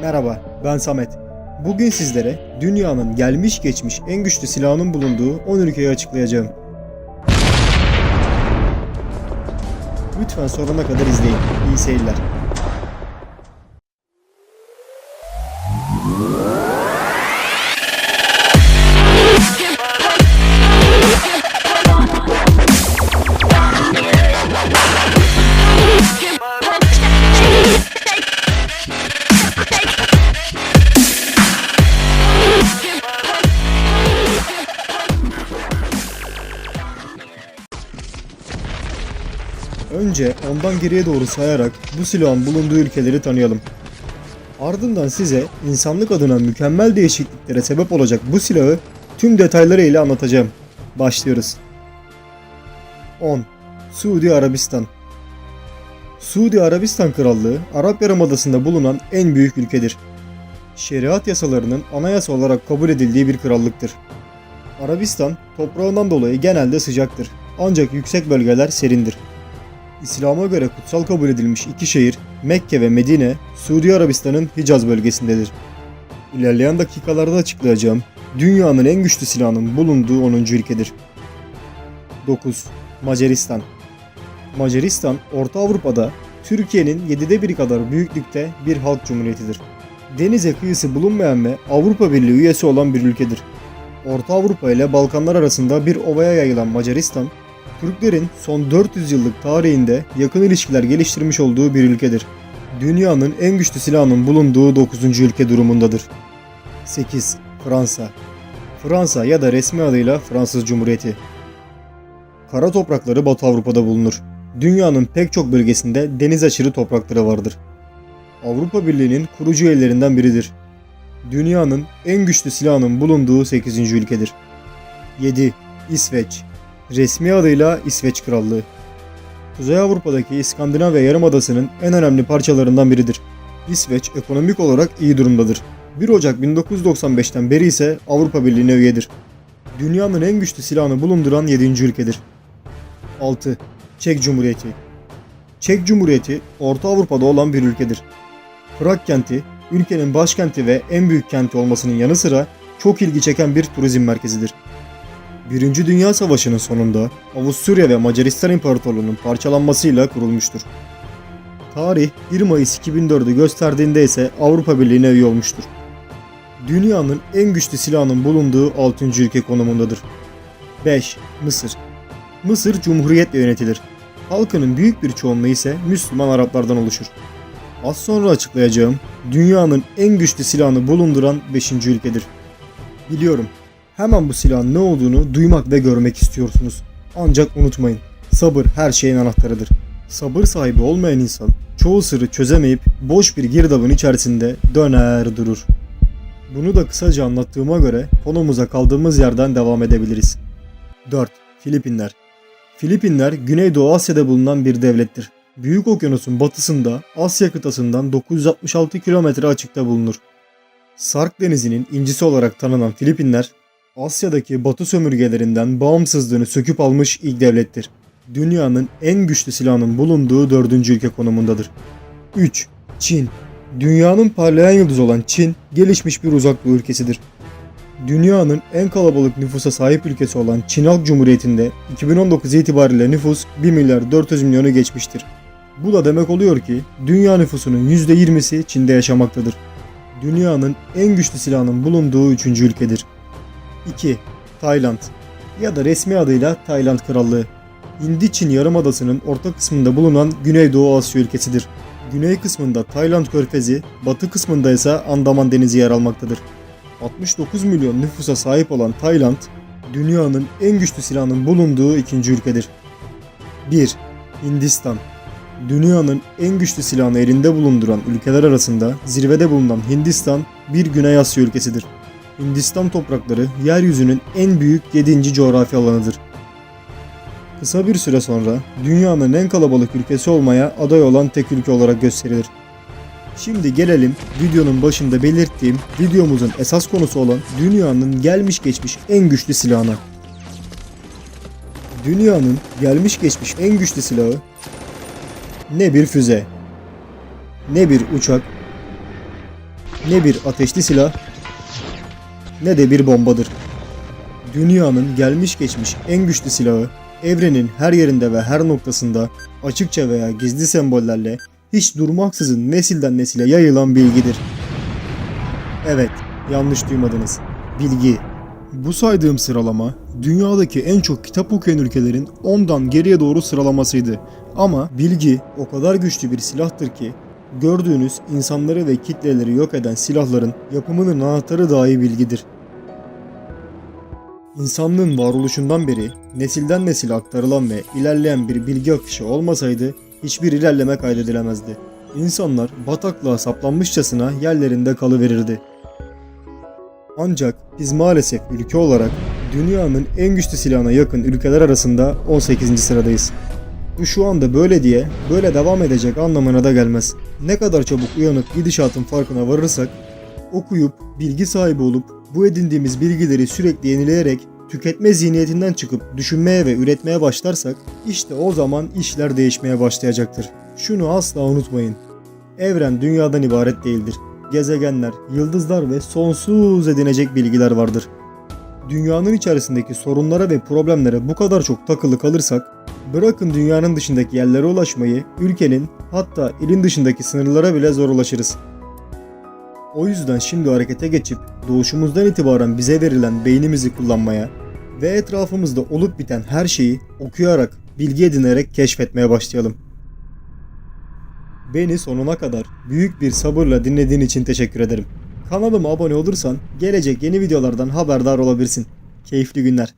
Merhaba, ben Samet. Bugün sizlere dünyanın gelmiş geçmiş en güçlü silahının bulunduğu 10 ülkeyi açıklayacağım. Lütfen sonuna kadar izleyin. İyi seyirler. Önce ondan geriye doğru sayarak bu silahın bulunduğu ülkeleri tanıyalım. Ardından size insanlık adına mükemmel değişikliklere sebep olacak bu silahı tüm detaylarıyla anlatacağım. Başlıyoruz. 10. Suudi Arabistan Suudi Arabistan Krallığı, Arap Yarımadası'nda bulunan en büyük ülkedir. Şeriat yasalarının anayasa olarak kabul edildiği bir krallıktır. Arabistan, toprağından dolayı genelde sıcaktır. Ancak yüksek bölgeler serindir. İslam'a göre kutsal kabul edilmiş iki şehir Mekke ve Medine, Suudi Arabistan'ın Hicaz bölgesindedir. İlerleyen dakikalarda açıklayacağım dünyanın en güçlü silahının bulunduğu 10. ülkedir. 9. Macaristan Macaristan, Orta Avrupa'da Türkiye'nin 7'de 1 kadar büyüklükte bir halk cumhuriyetidir. Denize kıyısı bulunmayan ve Avrupa Birliği üyesi olan bir ülkedir. Orta Avrupa ile Balkanlar arasında bir ovaya yayılan Macaristan, Türklerin son 400 yıllık tarihinde yakın ilişkiler geliştirmiş olduğu bir ülkedir. Dünyanın en güçlü silahının bulunduğu 9. ülke durumundadır. 8. Fransa Fransa ya da resmi adıyla Fransız Cumhuriyeti. Kara toprakları Batı Avrupa'da bulunur. Dünyanın pek çok bölgesinde deniz aşırı toprakları vardır. Avrupa Birliği'nin kurucu üyelerinden biridir. Dünyanın en güçlü silahının bulunduğu 8. ülkedir. 7. İsveç Resmi adıyla İsveç Krallığı. Kuzey Avrupa'daki İskandinavya Yarımadası'nın en önemli parçalarından biridir. İsveç ekonomik olarak iyi durumdadır. 1 Ocak 1995'ten beri ise Avrupa Birliği'ne üyedir. Dünyanın en güçlü silahını bulunduran 7. ülkedir. 6. Çek Cumhuriyeti Çek Cumhuriyeti Orta Avrupa'da olan bir ülkedir. Prag kenti, ülkenin başkenti ve en büyük kenti olmasının yanı sıra çok ilgi çeken bir turizm merkezidir. Birinci Dünya Savaşı'nın sonunda Avusturya ve Macaristan İmparatorluğu'nun parçalanmasıyla kurulmuştur. Tarih 1 Mayıs 2004'ü gösterdiğinde ise Avrupa Birliği'ne üye olmuştur. Dünyanın en güçlü silahının bulunduğu 6. ülke konumundadır. 5. Mısır Mısır cumhuriyetle yönetilir. Halkının büyük bir çoğunluğu ise Müslüman Araplardan oluşur. Az sonra açıklayacağım dünyanın en güçlü silahını bulunduran 5. ülkedir. Biliyorum Hemen bu silahın ne olduğunu duymak ve görmek istiyorsunuz. Ancak unutmayın, sabır her şeyin anahtarıdır. Sabır sahibi olmayan insan çoğu sırrı çözemeyip boş bir girdabın içerisinde döner durur. Bunu da kısaca anlattığıma göre konumuza kaldığımız yerden devam edebiliriz. 4. Filipinler Filipinler Güneydoğu Asya'da bulunan bir devlettir. Büyük Okyanus'un batısında Asya kıtasından 966 kilometre açıkta bulunur. Sark Denizi'nin incisi olarak tanınan Filipinler, Asya'daki batı sömürgelerinden bağımsızlığını söküp almış ilk devlettir. Dünyanın en güçlü silahının bulunduğu dördüncü ülke konumundadır. 3. Çin Dünyanın parlayan yıldızı olan Çin, gelişmiş bir uzak ülkesidir. Dünyanın en kalabalık nüfusa sahip ülkesi olan Çin Halk Cumhuriyeti'nde 2019 itibariyle nüfus 1 milyar 400 milyonu geçmiştir. Bu da demek oluyor ki dünya nüfusunun %20'si Çin'de yaşamaktadır. Dünyanın en güçlü silahının bulunduğu üçüncü ülkedir. 2. Tayland ya da resmi adıyla Tayland Krallığı. Hindi-Çin Yarımadası'nın orta kısmında bulunan Güneydoğu Asya ülkesidir. Güney kısmında Tayland Körfezi, batı kısmında ise Andaman Denizi yer almaktadır. 69 milyon nüfusa sahip olan Tayland, dünyanın en güçlü silahının bulunduğu ikinci ülkedir. 1. Hindistan Dünyanın en güçlü silahını elinde bulunduran ülkeler arasında zirvede bulunan Hindistan bir Güney Asya ülkesidir. Hindistan toprakları yeryüzünün en büyük 7. coğrafi alanıdır. Kısa bir süre sonra dünyanın en kalabalık ülkesi olmaya aday olan tek ülke olarak gösterilir. Şimdi gelelim videonun başında belirttiğim videomuzun esas konusu olan dünyanın gelmiş geçmiş en güçlü silahına. Dünyanın gelmiş geçmiş en güçlü silahı ne bir füze ne bir uçak, ne bir ateşli silah, ne de bir bombadır. Dünyanın gelmiş geçmiş en güçlü silahı, evrenin her yerinde ve her noktasında açıkça veya gizli sembollerle hiç durmaksızın nesilden nesile yayılan bilgidir. Evet, yanlış duymadınız. Bilgi. Bu saydığım sıralama dünyadaki en çok kitap okuyan ülkelerin 10'dan geriye doğru sıralamasıydı. Ama bilgi o kadar güçlü bir silahtır ki gördüğünüz insanları ve kitleleri yok eden silahların yapımının anahtarı dahi bilgidir. İnsanlığın varoluşundan beri nesilden nesile aktarılan ve ilerleyen bir bilgi akışı olmasaydı hiçbir ilerleme kaydedilemezdi. İnsanlar bataklığa saplanmışçasına yerlerinde kalıverirdi. Ancak biz maalesef ülke olarak dünyanın en güçlü silahına yakın ülkeler arasında 18. sıradayız. Bu şu anda böyle diye böyle devam edecek anlamına da gelmez. Ne kadar çabuk uyanıp gidişatın farkına varırsak, okuyup bilgi sahibi olup bu edindiğimiz bilgileri sürekli yenileyerek tüketme zihniyetinden çıkıp düşünmeye ve üretmeye başlarsak işte o zaman işler değişmeye başlayacaktır. Şunu asla unutmayın. Evren dünyadan ibaret değildir. Gezegenler, yıldızlar ve sonsuz edinecek bilgiler vardır. Dünyanın içerisindeki sorunlara ve problemlere bu kadar çok takılı kalırsak, bırakın dünyanın dışındaki yerlere ulaşmayı, ülkenin hatta ilin dışındaki sınırlara bile zor ulaşırız. O yüzden şimdi harekete geçip doğuşumuzdan itibaren bize verilen beynimizi kullanmaya ve etrafımızda olup biten her şeyi okuyarak, bilgi edinerek keşfetmeye başlayalım. Beni sonuna kadar büyük bir sabırla dinlediğin için teşekkür ederim. Kanalıma abone olursan gelecek yeni videolardan haberdar olabilirsin. Keyifli günler.